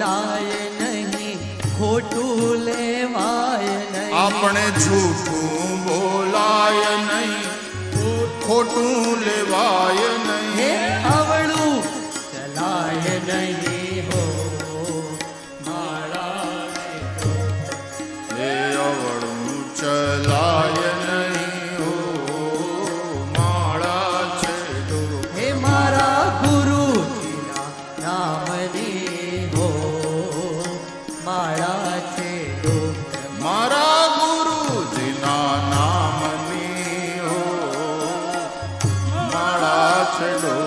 બોલાય નહીં ખોટું લેવાય નહીં. આપણે જૂઠું બોલાય નહીં ખોટું લેવાય નહીં. હે આવડું ચલાય નહીં હો. મારા એ આવડું ચલાય Hello.